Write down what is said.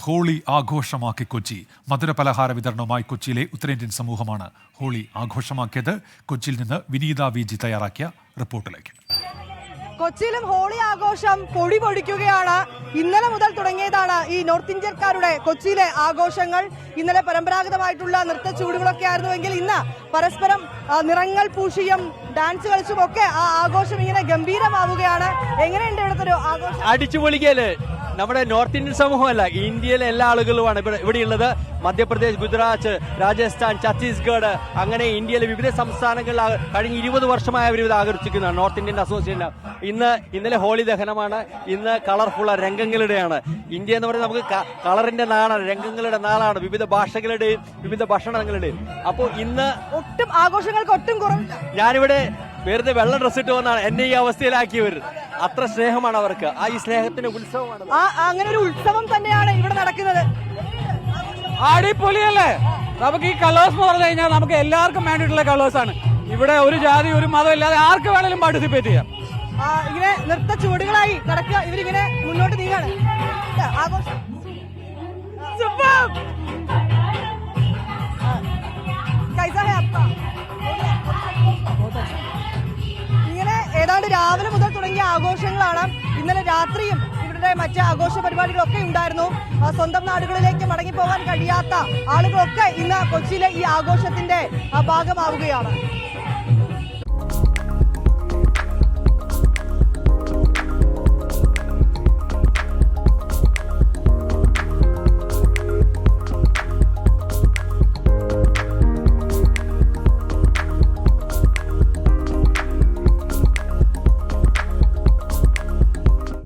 Holy ആഘോഷമാക്കി Kochi. മധുരപലഹാര വിതരണവുമായി കൊച്ചിയിലെ ഉത്തരേന്ത്യൻ സമൂഹമാണ് ഹോളി ആഘോഷമാക്കിയത്. കൊച്ചിയിൽ നിന്ന് വിനീത വി ജി തയ്യാറാക്കിയ റിപ്പോർട്ടിലേക്ക്. കൊച്ചിയിലും ഹോളി ആഘോഷം പൊടി പൊടിക്കുകയാണ് ഇന്നലെ മുതൽ തുടങ്ങിയതാണ് ഈ നോർത്ത് ഇന്ത്യക്കാരുടെ കൊച്ചിയിലെ ആഘോഷങ്ങൾ. ഇന്നലെ പരമ്പരാഗതമായിട്ടുള്ള നൃത്ത ചൂടുകളൊക്കെ ആയിരുന്നുവെങ്കിൽ ഇന്ന് പരസ്പരം നിറങ്ങൾ പൂശിയും ഡാൻസ് കളിച്ചും ഒക്കെ ആ ആഘോഷം ഇങ്ങനെ ഗംഭീരമാവുകയാണ്. എങ്ങനെയുണ്ട് ഇവിടുത്തെ ഒരു ആഘോഷം? അടിച്ചു പൊളിക്കൽ നമ്മുടെ നോർത്ത് ഇന്ത്യൻ സമൂഹമല്ല ഇന്ത്യയിലെ എല്ലാ ആളുകളുമാണ് ഇവിടെ ഇവിടെയുള്ളത്. മധ്യപ്രദേശ് ഗുജറാത്ത് രാജസ്ഥാൻ ഛത്തീസ്ഗഡ് അങ്ങനെ ഇന്ത്യയിലെ വിവിധ സംസ്ഥാനങ്ങളിൽ കഴിഞ്ഞ ഇരുപത് വർഷമായി അവർ ഇത് ആകർഷിക്കുന്നതാണ് നോർത്ത് ഇന്ത്യൻ അസോസിയേഷൻ. ഇന്ന് ഇന്നലെ ഹോളി ദഹനമാണ്. ഇന്ന് കളർഫുള്ള രംഗങ്ങളുടെയാണ്. ഇന്ത്യ എന്ന് പറയുന്നത് നമുക്ക് കളറിന്റെ നാടാണ് രംഗങ്ങളുടെ നാളാണ് വിവിധ ഭാഷകളുടെയും വിവിധ ഭക്ഷണങ്ങളുടെയും. അപ്പോൾ ഇന്ന് ഒട്ടും ആഘോഷങ്ങൾക്ക് ഒട്ടും കുറവില്ല. ഞാനിവിടെ വെറുതെ വെള്ള ഡ്രസ് ഇട്ട് വന്നാണ് എന്നെ ഈ അവസ്ഥയിലാക്കിയവർ അത്ര സ്നേഹമാണ് അവർക്ക്. ആ ഈ സ്നേഹത്തിന് ഉത്സവമാണ് ആ അങ്ങനെ ഒരു ഉത്സവം തന്നെയാണ് ഇവിടെ നടക്കുന്നത്. അടിപൊളിയല്ലേ? നമുക്ക് ഈ കളേഴ്സ് എന്ന് പറഞ്ഞു കഴിഞ്ഞാൽ നമുക്ക് എല്ലാവർക്കും വേണ്ടിയിട്ടുള്ള കളേഴ്സ് ആണ്. ഇവിടെ ഒരു ജാതി ഒരു മതം ഇല്ലാതെ ആർക്ക് വേണേലും പാർട്ടിസിപ്പേറ്റ് ചെയ്യാം. ഇങ്ങനെ നൃത്ത ചുവടുകളായി നടക്കുക. ഇവരിങ്ങനെ മുന്നോട്ട് നീങ്ങാണ്. ആഘോഷം. ഇങ്ങനെ ഏതാണ്ട് രാവിലെ മുതൽ തുടങ്ങിയ ആഘോഷങ്ങളാണ്. ഇന്നലെ രാത്രിയും ഇവരുടെ മറ്റ് ആഘോഷ പരിപാടികളൊക്കെ ഉണ്ടായിരുന്നു. സ്വന്തം നാടുകളിലേക്ക് മടങ്ങിപ്പോകാൻ കഴിയാത്ത ആളുകളൊക്കെ ഇന്ന് കൊച്ചിയിലെ ഈ ആഘോഷത്തിന്റെ ഭാഗമാവുകയാണ്.